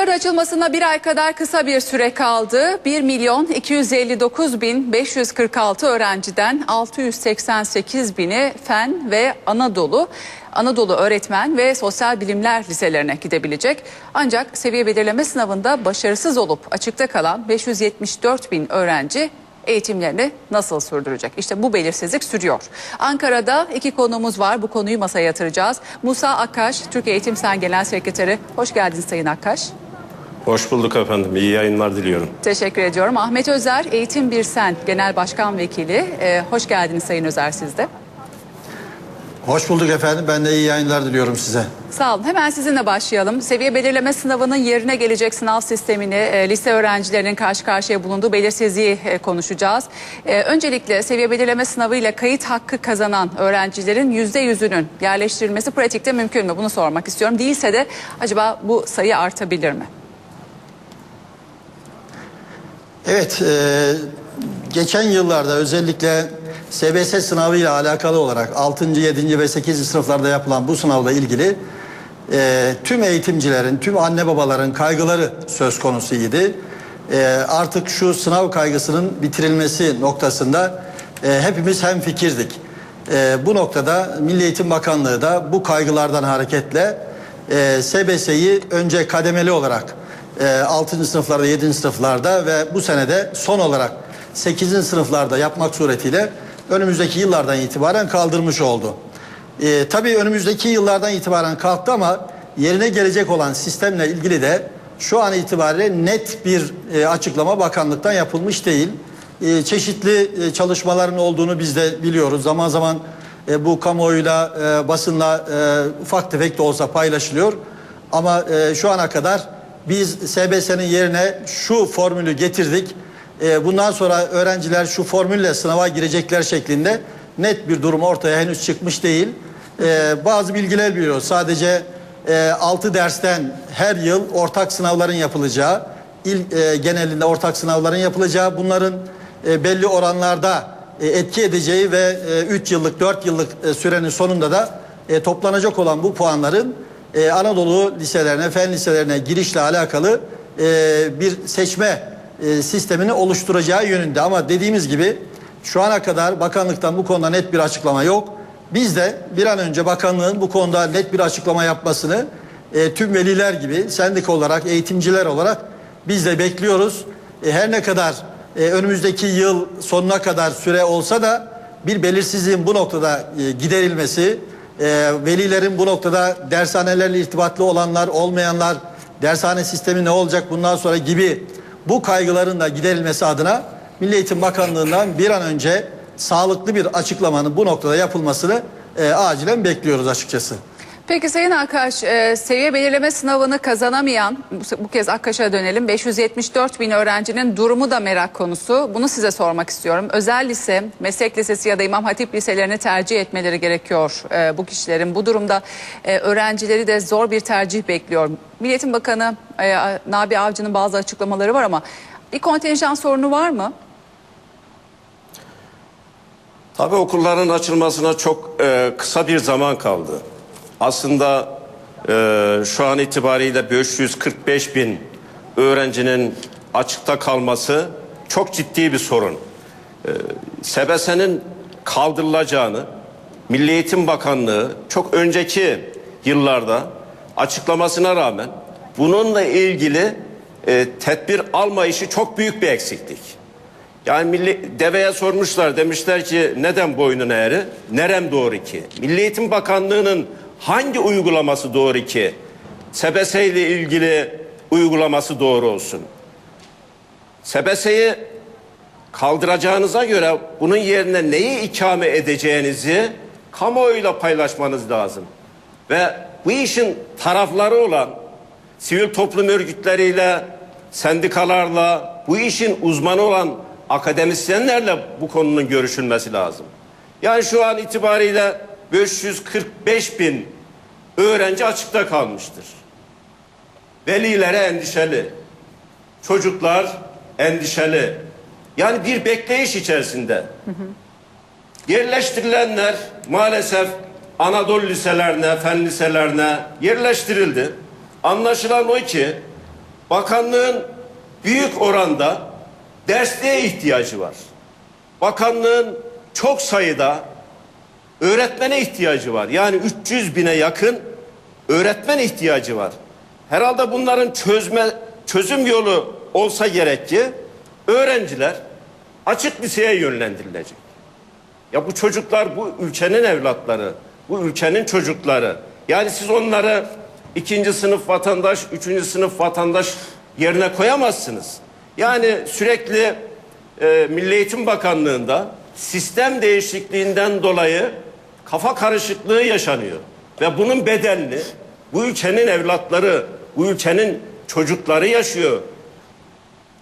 Okulların açılmasına bir ay kadar kısa bir süre kaldı. 1 milyon 259 bin 546 öğrenciden 688 bini fen ve Anadolu, Anadolu öğretmen ve sosyal bilimler liselerine gidebilecek. Ancak seviye belirleme sınavında başarısız olup açıkta kalan 574 bin öğrenci eğitimlerini nasıl sürdürecek? İşte bu belirsizlik sürüyor. Ankara'da iki konumuz var. Bu konuyu masaya yatıracağız. Musa Akkaş, Türk Eğitim Sen Genel Sekreteri. Hoş geldiniz Sayın Akkaş. Hoş bulduk efendim. İyi yayınlar diliyorum. Teşekkür ediyorum. Ahmet Özer, Eğitim Bir Sen Genel Başkan Vekili. Ee, hoş geldiniz Sayın Özer siz de. Hoş bulduk efendim. Ben de iyi yayınlar diliyorum size. Sağ olun. Hemen sizinle başlayalım. Seviye belirleme sınavının yerine gelecek sınav sistemini, e, lise öğrencilerinin karşı karşıya bulunduğu belirsizliği e, konuşacağız. E, öncelikle seviye belirleme sınavı ile kayıt hakkı kazanan öğrencilerin yüzde yüzünün yerleştirilmesi pratikte mümkün mü? Bunu sormak istiyorum. Değilse de acaba bu sayı artabilir mi? Evet, e, geçen yıllarda özellikle SBS sınavı ile alakalı olarak 6. 7. ve 8. sınıflarda yapılan bu sınavla ilgili e, tüm eğitimcilerin, tüm anne babaların kaygıları söz konusuydu. E, artık şu sınav kaygısının bitirilmesi noktasında e, hepimiz hemfikirdik. E, bu noktada Milli Eğitim Bakanlığı da bu kaygılardan hareketle e, SBS'yi önce kademeli olarak e, 6. sınıflarda 7. sınıflarda ve bu senede son olarak 8. sınıflarda yapmak suretiyle önümüzdeki yıllardan itibaren kaldırmış oldu. E, tabii önümüzdeki yıllardan itibaren kalktı ama yerine gelecek olan sistemle ilgili de şu an itibariyle net bir e, açıklama bakanlıktan yapılmış değil. E, çeşitli e, çalışmaların olduğunu biz de biliyoruz. Zaman zaman e, bu kamuoyuyla, e, basınla e, ufak tefek de olsa paylaşılıyor. Ama e, şu ana kadar biz SBS'nin yerine şu formülü getirdik. E, bundan sonra öğrenciler şu formülle sınava girecekler şeklinde net bir durum ortaya henüz çıkmış değil. E, bazı bilgiler biliyoruz. Sadece e, 6 dersten her yıl ortak sınavların yapılacağı, il e, genelinde ortak sınavların yapılacağı, bunların e, belli oranlarda e, etki edeceği ve 3 yıllık 4 yıllık e, sürenin sonunda da e, toplanacak olan bu puanların e, Anadolu liselerine, fen liselerine girişle alakalı e, bir seçme e, sistemini oluşturacağı yönünde. Ama dediğimiz gibi şu ana kadar bakanlıktan bu konuda net bir açıklama yok. Biz de bir an önce bakanlığın bu konuda net bir açıklama yapmasını e, tüm veliler gibi sendik olarak, eğitimciler olarak biz de bekliyoruz. E, her ne kadar e, önümüzdeki yıl sonuna kadar süre olsa da bir belirsizliğin bu noktada e, giderilmesi, e, velilerin bu noktada dershanelerle irtibatlı olanlar, olmayanlar, dershane sistemi ne olacak bundan sonra gibi bu kaygıların da giderilmesi adına Milli Eğitim Bakanlığı'ndan bir an önce sağlıklı bir açıklamanın bu noktada yapılmasını e, acilen bekliyoruz açıkçası. Peki Sayın Akkaş, e, seviye belirleme sınavını kazanamayan, bu, kez Akkaş'a dönelim, 574 bin öğrencinin durumu da merak konusu. Bunu size sormak istiyorum. Özel lise, meslek lisesi ya da İmam Hatip liselerini tercih etmeleri gerekiyor e, bu kişilerin. Bu durumda e, öğrencileri de zor bir tercih bekliyor. Milliyetin Bakanı e, Nabi Avcı'nın bazı açıklamaları var ama bir kontenjan sorunu var mı? Tabii okulların açılmasına çok e, kısa bir zaman kaldı. Aslında e, şu an itibariyle 545 bin öğrencinin açıkta kalması çok ciddi bir sorun. E, SBS'nin kaldırılacağını Milli Eğitim Bakanlığı çok önceki yıllarda açıklamasına rağmen bununla ilgili e, tedbir almayışı çok büyük bir eksiklik. Yani milli deveye sormuşlar demişler ki neden boynun eğri? Nerem doğru ki? Milli Eğitim Bakanlığı'nın hangi uygulaması doğru ki? SBS ile ilgili uygulaması doğru olsun. SBS'yi kaldıracağınıza göre bunun yerine neyi ikame edeceğinizi kamuoyuyla paylaşmanız lazım. Ve bu işin tarafları olan sivil toplum örgütleriyle, sendikalarla, bu işin uzmanı olan akademisyenlerle bu konunun görüşülmesi lazım. Yani şu an itibariyle 545 bin öğrenci açıkta kalmıştır. Velilere endişeli, çocuklar endişeli. Yani bir bekleyiş içerisinde. Yerleştirilenler maalesef Anadolu liselerine, fen liselerine yerleştirildi. Anlaşılan o ki bakanlığın büyük oranda dersliğe ihtiyacı var. Bakanlığın çok sayıda öğretmene ihtiyacı var. Yani 300 bine yakın öğretmen ihtiyacı var. Herhalde bunların çözme çözüm yolu olsa gerek ki öğrenciler açık liseye yönlendirilecek. Ya bu çocuklar bu ülkenin evlatları, bu ülkenin çocukları. Yani siz onları ikinci sınıf vatandaş, üçüncü sınıf vatandaş yerine koyamazsınız. Yani sürekli e, Milli Eğitim Bakanlığı'nda sistem değişikliğinden dolayı kafa karışıklığı yaşanıyor. Ve bunun bedelini bu ülkenin evlatları, bu ülkenin çocukları yaşıyor.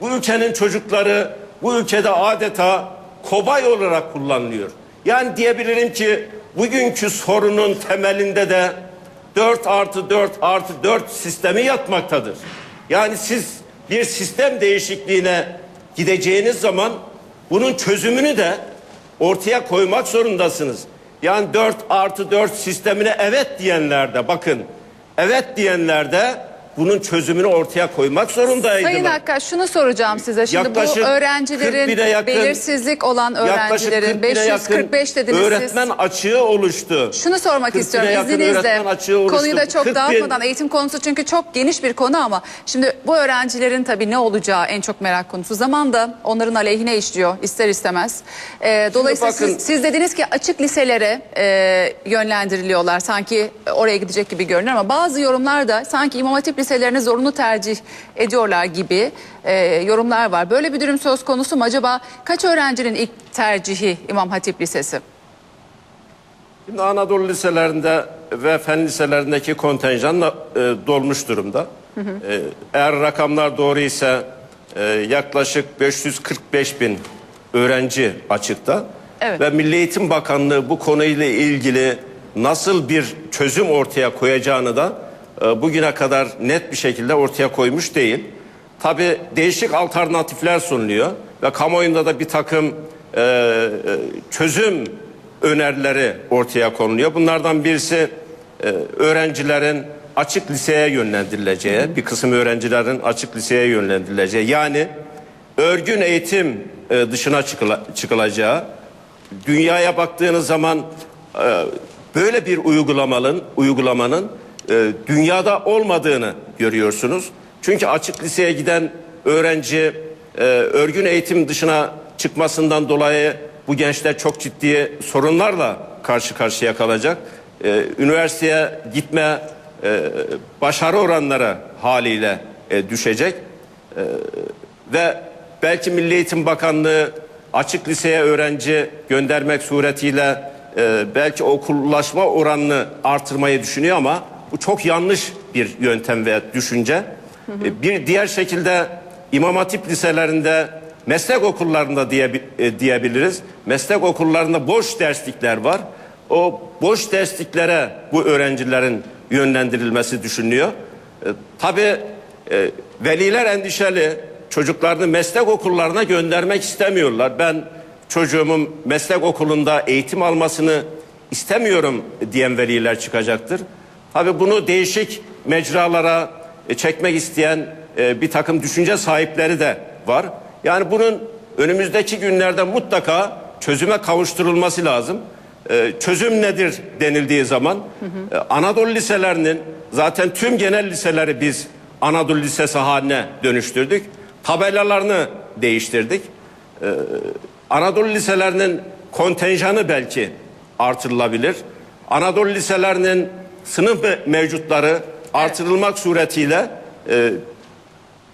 Bu ülkenin çocukları bu ülkede adeta kobay olarak kullanılıyor. Yani diyebilirim ki bugünkü sorunun temelinde de 4 artı 4 artı 4 sistemi yatmaktadır. Yani siz bir sistem değişikliğine gideceğiniz zaman bunun çözümünü de ortaya koymak zorundasınız. Yani 4 artı 4 sistemine evet diyenlerde bakın evet diyenlerde bunun çözümünü ortaya koymak zorundaydılar. Sayın Hakkari şunu soracağım size. Şimdi Yaklaşık bu 40 öğrencilerin yakın- belirsizlik olan Yaklaşık 40 öğrencilerin bine yakın 545 dediniz öğretmen siz. açığı oluştu. Şunu sormak 40 istiyorum izninizle. Konuyu da çok 40 bin- dağıtmadan eğitim konusu çünkü çok geniş bir konu ama şimdi bu öğrencilerin tabii ne olacağı en çok merak konusu. Zaman da onların aleyhine işliyor ister istemez. Ee, dolayısıyla bakın- siz, siz dediniz ki açık liselere e, yönlendiriliyorlar. Sanki oraya gidecek gibi görünüyor ama bazı yorumlar da sanki İmam Hatip liselerini zorunlu tercih ediyorlar gibi e, yorumlar var. Böyle bir durum söz konusu mu? Acaba kaç öğrencinin ilk tercihi İmam Hatip Lisesi? Şimdi Anadolu liselerinde ve fen liselerindeki kontenjan e, dolmuş durumda. E, eğer rakamlar doğru ise e, yaklaşık 545 bin öğrenci açıkta. Evet. Ve Milli Eğitim Bakanlığı bu konuyla ilgili nasıl bir çözüm ortaya koyacağını da bugüne kadar net bir şekilde ortaya koymuş değil. Tabi değişik alternatifler sunuluyor ve kamuoyunda da bir takım e, e, çözüm önerileri ortaya konuluyor. Bunlardan birisi e, öğrencilerin açık liseye yönlendirileceği, bir kısım öğrencilerin açık liseye yönlendirileceği. Yani örgün eğitim e, dışına çıkıla- çıkılacağı, dünyaya baktığınız zaman e, böyle bir uygulamanın uygulamanın e, dünyada olmadığını görüyorsunuz. Çünkü açık liseye giden öğrenci e, örgün eğitim dışına çıkmasından dolayı bu gençler çok ciddi sorunlarla karşı karşıya kalacak. E, üniversiteye gitme e, başarı oranları haliyle e, düşecek ve belki Milli Eğitim Bakanlığı açık liseye öğrenci göndermek suretiyle e, belki okullaşma oranını artırmayı düşünüyor ama bu çok yanlış bir yöntem ve düşünce. E, bir diğer şekilde İmam Hatip liselerinde meslek okullarında diye, e, diyebiliriz. Meslek okullarında boş derslikler var. O boş dersliklere bu öğrencilerin yönlendirilmesi düşünülüyor. E, tabii e, veliler endişeli. Çocuklarını meslek okullarına göndermek istemiyorlar. Ben çocuğumun meslek okulunda eğitim almasını istemiyorum diyen veliler çıkacaktır. Tabii bunu değişik mecralara e, çekmek isteyen e, bir takım düşünce sahipleri de var. Yani bunun önümüzdeki günlerde mutlaka çözüme kavuşturulması lazım. Ee, çözüm nedir denildiği zaman e, Anadolu liselerinin zaten tüm genel liseleri biz Anadolu Lisesi haline dönüştürdük. Tabelalarını değiştirdik. Anadolu liselerinin kontenjanı belki artırılabilir. Anadolu liselerinin sınıf me- mevcutları artırılmak suretiyle e,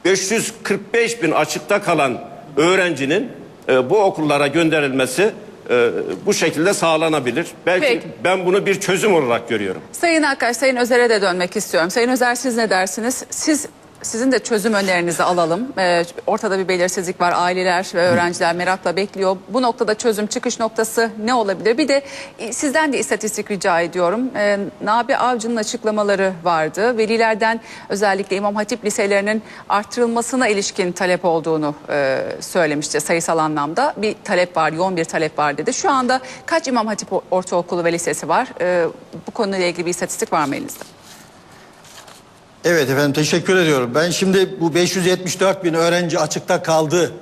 545 bin açıkta kalan öğrencinin e, bu okullara gönderilmesi e, bu şekilde sağlanabilir. Belki Peki. ben bunu bir çözüm olarak görüyorum. Sayın Akkar, Sayın Özer'e de dönmek istiyorum. Sayın Özer siz ne dersiniz? Siz sizin de çözüm önerinizi alalım. Ee, ortada bir belirsizlik var. Aileler ve öğrenciler merakla bekliyor. Bu noktada çözüm çıkış noktası ne olabilir? Bir de e, sizden de istatistik rica ediyorum. Ee, Nabi Avcı'nın açıklamaları vardı. Velilerden özellikle İmam Hatip liselerinin arttırılmasına ilişkin talep olduğunu e, söylemişti sayısal anlamda. Bir talep var, yoğun bir talep var dedi. Şu anda kaç İmam Hatip Ortaokulu ve Lisesi var? Ee, bu konuyla ilgili bir istatistik var mı elinizde? Evet efendim teşekkür ediyorum. Ben şimdi bu 574 bin öğrenci açıkta kaldı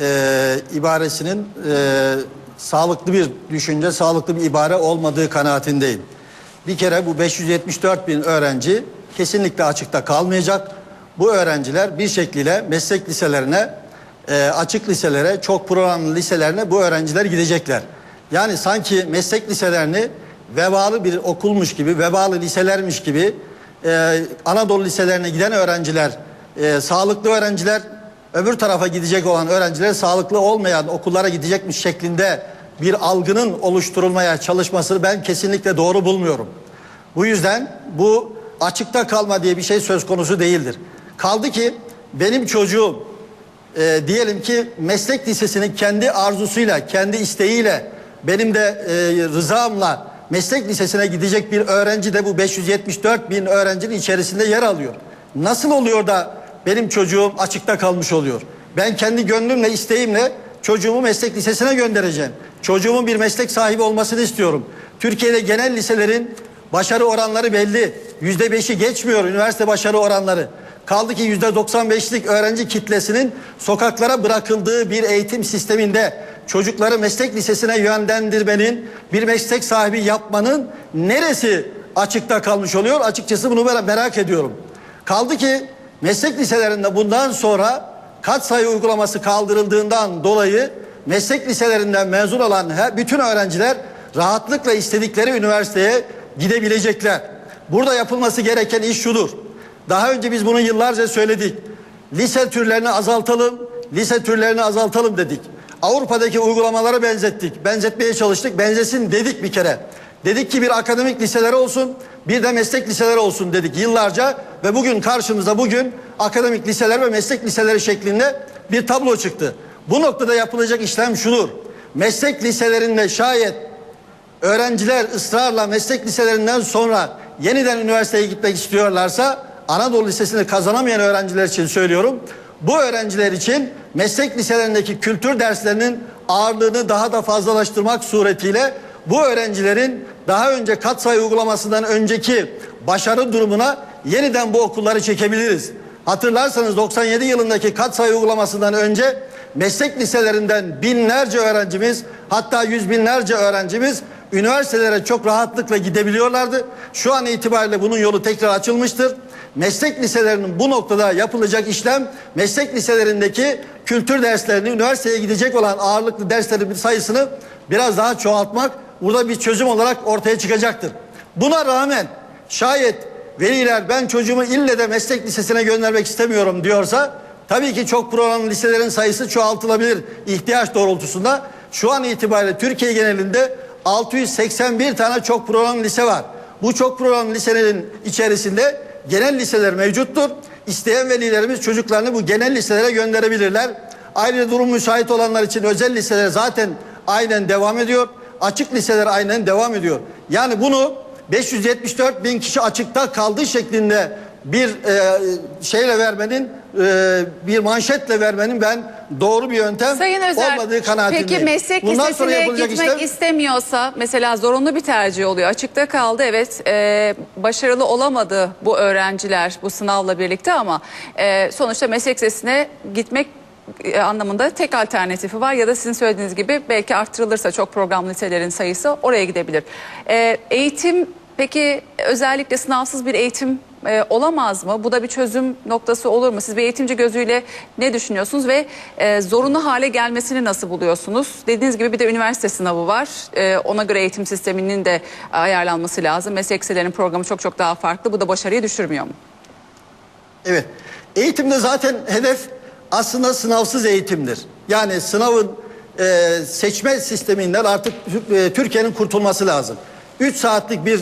e, ibaresinin e, sağlıklı bir düşünce, sağlıklı bir ibare olmadığı kanaatindeyim. Bir kere bu 574 bin öğrenci kesinlikle açıkta kalmayacak. Bu öğrenciler bir şekliyle meslek liselerine, e, açık liselere, çok programlı liselerine bu öğrenciler gidecekler. Yani sanki meslek liselerini vebalı bir okulmuş gibi, vebalı liselermiş gibi e, Anadolu liselerine giden öğrenciler, e, sağlıklı öğrenciler, öbür tarafa gidecek olan öğrenciler sağlıklı olmayan okullara gidecekmiş şeklinde bir algının oluşturulmaya çalışmasını ben kesinlikle doğru bulmuyorum. Bu yüzden bu açıkta kalma diye bir şey söz konusu değildir. Kaldı ki benim çocuğum e, diyelim ki meslek lisesinin kendi arzusuyla, kendi isteğiyle, benim de e, rızamla meslek lisesine gidecek bir öğrenci de bu 574 bin öğrencinin içerisinde yer alıyor. Nasıl oluyor da benim çocuğum açıkta kalmış oluyor? Ben kendi gönlümle, isteğimle çocuğumu meslek lisesine göndereceğim. Çocuğumun bir meslek sahibi olmasını istiyorum. Türkiye'de genel liselerin başarı oranları belli. Yüzde beşi geçmiyor üniversite başarı oranları. Kaldı ki yüzde 95'lik öğrenci kitlesinin sokaklara bırakıldığı bir eğitim sisteminde çocukları meslek lisesine yönlendirmenin, bir meslek sahibi yapmanın neresi açıkta kalmış oluyor? Açıkçası bunu ben merak ediyorum. Kaldı ki meslek liselerinde bundan sonra katsayı uygulaması kaldırıldığından dolayı meslek liselerinden mezun olan bütün öğrenciler rahatlıkla istedikleri üniversiteye gidebilecekler. Burada yapılması gereken iş şudur. Daha önce biz bunu yıllarca söyledik. Lise türlerini azaltalım, lise türlerini azaltalım dedik. Avrupa'daki uygulamalara benzettik. Benzetmeye çalıştık. Benzesin dedik bir kere. Dedik ki bir akademik liseler olsun, bir de meslek liseleri olsun dedik yıllarca ve bugün karşımıza bugün akademik liseler ve meslek liseleri şeklinde bir tablo çıktı. Bu noktada yapılacak işlem şudur. Meslek liselerinde şayet öğrenciler ısrarla meslek liselerinden sonra yeniden üniversiteye gitmek istiyorlarsa Anadolu Lisesi'ni kazanamayan öğrenciler için söylüyorum. Bu öğrenciler için meslek liselerindeki kültür derslerinin ağırlığını daha da fazlalaştırmak suretiyle bu öğrencilerin daha önce katsayı uygulamasından önceki başarı durumuna yeniden bu okulları çekebiliriz. Hatırlarsanız 97 yılındaki katsayı uygulamasından önce meslek liselerinden binlerce öğrencimiz hatta yüz binlerce öğrencimiz üniversitelere çok rahatlıkla gidebiliyorlardı. Şu an itibariyle bunun yolu tekrar açılmıştır. Meslek liselerinin bu noktada yapılacak işlem meslek liselerindeki kültür derslerini üniversiteye gidecek olan ağırlıklı derslerin sayısını biraz daha çoğaltmak burada bir çözüm olarak ortaya çıkacaktır. Buna rağmen şayet veliler ben çocuğumu ille de meslek lisesine göndermek istemiyorum diyorsa tabii ki çok programlı liselerin sayısı çoğaltılabilir ihtiyaç doğrultusunda. Şu an itibariyle Türkiye genelinde 681 tane çok programlı lise var. Bu çok programlı liselerin içerisinde genel liseler mevcuttur. İsteyen velilerimiz çocuklarını bu genel liselere gönderebilirler. Ayrıca durum müsait olanlar için özel liseler zaten aynen devam ediyor. Açık liseler aynen devam ediyor. Yani bunu 574 bin kişi açıkta kaldığı şeklinde bir e, şeyle vermenin e, bir manşetle vermenin ben doğru bir yöntem Sayın Özer, olmadığı kanaatindeyim. peki meslek Bundan lisesine gitmek işlem- istemiyorsa mesela zorunlu bir tercih oluyor. Açıkta kaldı evet e, başarılı olamadı bu öğrenciler bu sınavla birlikte ama e, sonuçta meslek lisesine gitmek e, anlamında tek alternatifi var ya da sizin söylediğiniz gibi belki arttırılırsa çok programlı liselerin sayısı oraya gidebilir. E, eğitim peki özellikle sınavsız bir eğitim e, olamaz mı? Bu da bir çözüm noktası olur mu? Siz bir eğitimci gözüyle ne düşünüyorsunuz ve e, zorunlu hale gelmesini nasıl buluyorsunuz? Dediğiniz gibi bir de üniversite sınavı var. E, ona göre eğitim sisteminin de ayarlanması lazım. Meslek programı çok çok daha farklı. Bu da başarıyı düşürmüyor mu? Evet. Eğitimde zaten hedef aslında sınavsız eğitimdir. Yani sınavın e, seçme sisteminden artık e, Türkiye'nin kurtulması lazım. 3 saatlik bir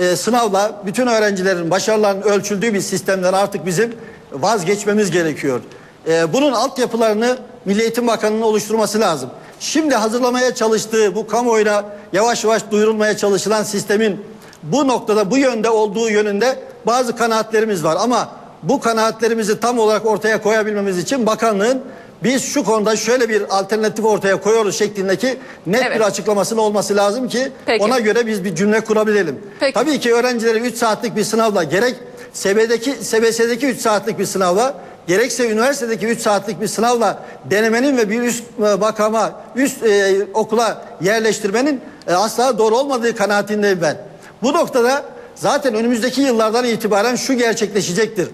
e, sınavla bütün öğrencilerin başarılarının ölçüldüğü bir sistemden artık bizim vazgeçmemiz gerekiyor. E, bunun altyapılarını Milli Eğitim Bakanı'nın oluşturması lazım. Şimdi hazırlamaya çalıştığı bu kamuoyuna yavaş yavaş duyurulmaya çalışılan sistemin bu noktada bu yönde olduğu yönünde bazı kanaatlerimiz var ama bu kanaatlerimizi tam olarak ortaya koyabilmemiz için bakanlığın biz şu konuda şöyle bir alternatif ortaya koyuyoruz şeklindeki net Evet. bir açıklamasının olması lazım ki Peki. ona göre biz bir cümle kurabilelim. Peki. Tabii ki öğrencileri 3 saatlik bir sınavla gerek SB'deki, SBS'deki 3 saatlik bir sınavla gerekse üniversitedeki 3 saatlik bir sınavla denemenin ve bir üst e, makama, üst e, okula yerleştirmenin e, asla doğru olmadığı kanaatindeyim ben. Bu noktada zaten önümüzdeki yıllardan itibaren şu gerçekleşecektir.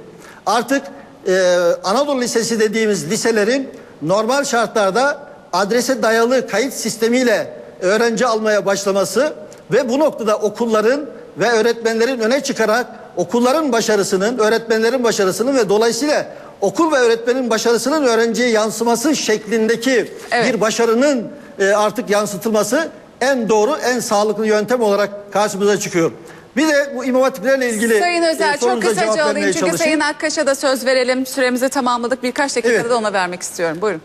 Artık e, Anadolu Lisesi dediğimiz liselerin normal şartlarda adrese dayalı kayıt sistemiyle öğrenci almaya başlaması ve bu noktada okulların ve öğretmenlerin öne çıkarak okulların başarısının, öğretmenlerin başarısının ve dolayısıyla okul ve öğretmenin başarısının öğrenciye yansıması şeklindeki Evet. bir başarının e, artık yansıtılması en doğru, en sağlıklı yöntem olarak karşımıza çıkıyor. Bir de bu imam hatiplerle ilgili Sayın e, Özel çok sorunuza cevap kısaca alayım çünkü çalışayım. Sayın Akkaş'a da söz verelim. Süremizi tamamladık. Birkaç dakikada Evet. da ona vermek istiyorum. Buyurun.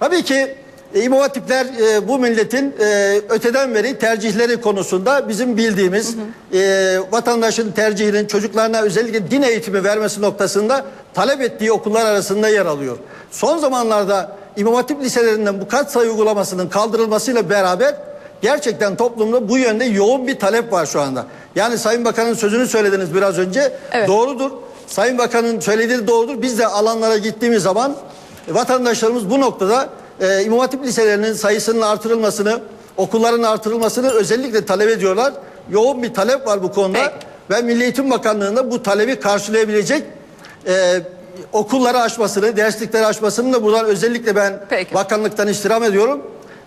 Tabii ki e, İmam Hatipler e, bu milletin e, öteden beri tercihleri konusunda bizim bildiğimiz e, vatandaşın tercihinin çocuklarına özellikle din eğitimi vermesi noktasında talep ettiği okullar arasında yer alıyor. Son zamanlarda İmam Hatip liselerinden bu katsayı uygulamasının kaldırılmasıyla beraber gerçekten toplumda bu yönde yoğun bir talep var şu anda. Yani Sayın Bakan'ın sözünü söylediniz biraz önce. Evet. Doğrudur. Sayın Bakan'ın söylediği doğrudur. Biz de alanlara gittiğimiz zaman vatandaşlarımız bu noktada e, İmam Hatip liselerinin sayısının artırılmasını, okulların artırılmasını özellikle talep ediyorlar. Yoğun bir talep var bu konuda. Peki. Ve Milli Eğitim Bakanlığı'nda bu talebi karşılayabilecek e, okulları açmasını, derslikleri açmasını da buradan özellikle ben Peki. bakanlıktan istirham ediyorum.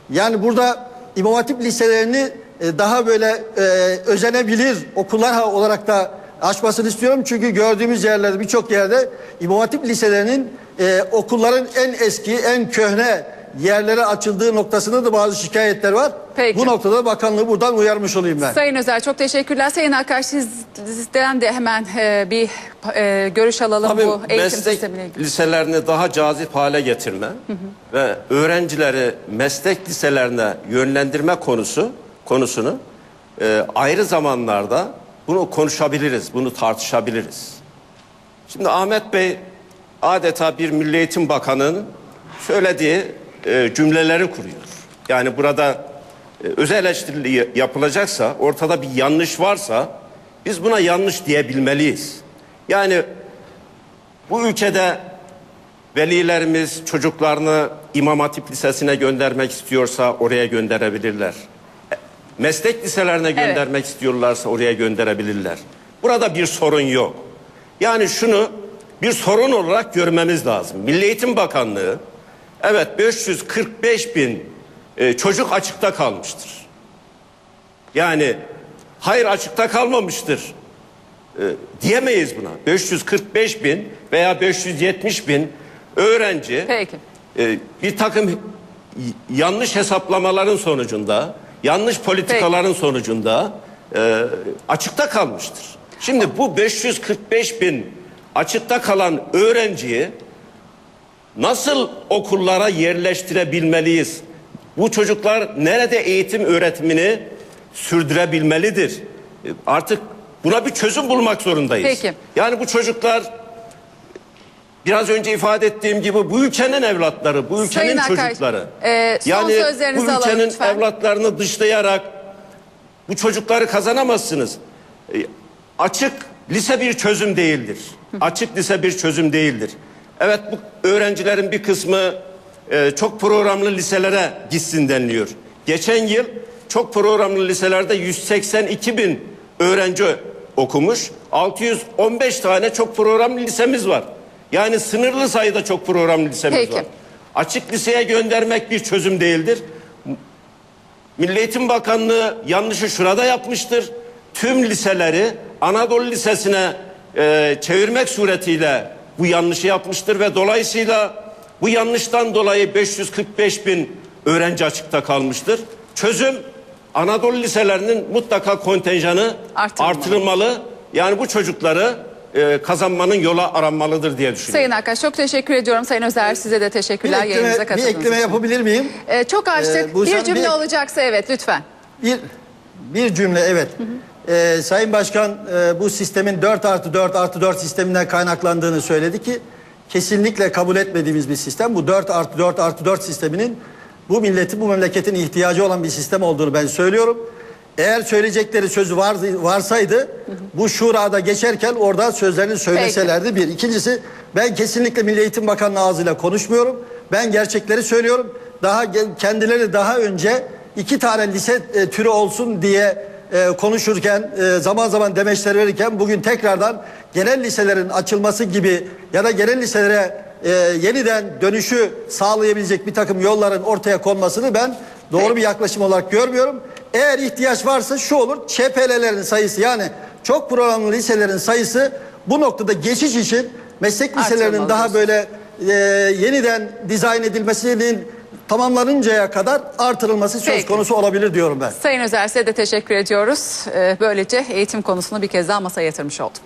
Yani burada İmam Hatip liselerini e, daha böyle e, özenebilir okullar olarak da açmasını istiyorum. Çünkü gördüğümüz yerlerde birçok yerde İmam Hatip liselerinin e, okulların en eski, en köhne yerlere açıldığı noktasında da bazı şikayetler var. Peki. Bu noktada bakanlığı buradan uyarmış olayım ben. Sayın Özel çok teşekkürler. Sayın Akkaş sizden de hemen e, bir e, görüş alalım Tabii bu eğitim meslek sistemiyle ilgili. liselerini daha cazip hale getirme ve öğrencileri meslek liselerine yönlendirme konusu konusunu e, ayrı zamanlarda bunu konuşabiliriz, bunu tartışabiliriz. Şimdi Ahmet Bey adeta bir Milli Eğitim Bakanı'nın söylediği e, cümleleri kuruyor. Yani burada e, eleştiri yapılacaksa, ortada bir yanlış varsa biz buna yanlış diyebilmeliyiz. Yani bu ülkede velilerimiz çocuklarını İmam Hatip Lisesi'ne göndermek istiyorsa oraya gönderebilirler. E, Meslek liselerine göndermek istiyorlarsa oraya gönderebilirler. Burada bir sorun yok. Yani şunu bir sorun olarak görmemiz lazım. Milli Eğitim Bakanlığı evet 545 bin e, çocuk açıkta kalmıştır. Yani hayır açıkta kalmamıştır e, diyemeyiz buna. 545 bin veya 570 bin öğrenci Peki. e, bir takım yanlış hesaplamaların sonucunda, yanlış politikaların sonucunda e, açıkta kalmıştır. Şimdi bu 545 bin açıkta kalan öğrenciyi nasıl okullara yerleştirebilmeliyiz? Bu çocuklar nerede eğitim öğretimini sürdürebilmelidir? E, Artık buna bir çözüm bulmak zorundayız. Peki. Yani bu çocuklar biraz önce ifade ettiğim gibi bu ülkenin evlatları, bu ülkenin Sayın Akay, çocukları. e, son yani bu alalım ülkenin lütfen. evlatlarını dışlayarak bu çocukları kazanamazsınız. E, Açık lise bir çözüm değildir. Açık lise bir çözüm değildir. Evet bu öğrencilerin bir kısmı e, çok programlı liselere gitsin deniliyor. Geçen yıl çok programlı liselerde 182 bin öğrenci okumuş. 615 tane çok programlı lisemiz var. Yani sınırlı sayıda çok programlı lisemiz Peki. var. Açık liseye göndermek bir çözüm değildir. Milli Eğitim Bakanlığı yanlışı şurada yapmıştır. Tüm liseleri Anadolu Lisesi'ne e, çevirmek suretiyle bu yanlışı yapmıştır ve dolayısıyla bu yanlıştan dolayı 545 bin öğrenci açıkta kalmıştır. Çözüm Anadolu liselerinin mutlaka kontenjanı Artırılmalı. artırılmalı. Yani bu çocukları e, kazanmanın yola aranmalıdır diye düşünüyorum. Sayın Akkaş çok teşekkür ediyorum. Sayın Özer size de Bir teşekkürler yayınımıza ekleme, bir katıldığınız ekleme için. yapabilir miyim? E, çok açtık. Ee, bir cümle bir- olacaksa evet lütfen. Bir, bir cümle evet. Ee, Sayın Başkan e, bu sistemin 4 artı 4 artı 4 sisteminden kaynaklandığını söyledi ki kesinlikle kabul etmediğimiz bir sistem. Bu 4 artı 4 artı 4 sisteminin bu milletin bu memleketin ihtiyacı olan bir sistem olduğunu ben söylüyorum. Eğer söyleyecekleri sözü var, varsaydı bu şurada geçerken orada sözlerini söyleselerdi bir. İkincisi ben kesinlikle Milli Eğitim Bakanlığı ağzıyla konuşmuyorum. Ben gerçekleri söylüyorum. Daha kendileri daha önce iki tane lise e, türü olsun diye e, konuşurken e, zaman zaman demeçler verirken bugün tekrardan genel liselerin açılması gibi ya da genel liselere e, yeniden dönüşü sağlayabilecek bir takım yolların ortaya konmasını ben doğru bir yaklaşım olarak görmüyorum. Eğer ihtiyaç varsa şu olur ÇPL'lerin sayısı yani çok programlı liselerin sayısı bu noktada geçiş için meslek liselerinin daha böyle e, yeniden dizayn edilmesinin tamamlanıncaya kadar artırılması söz Peki. konusu olabilir diyorum ben. Sayın Özer size de teşekkür ediyoruz. Ee, Böylece eğitim konusunu bir kez daha masaya yatırmış oldum.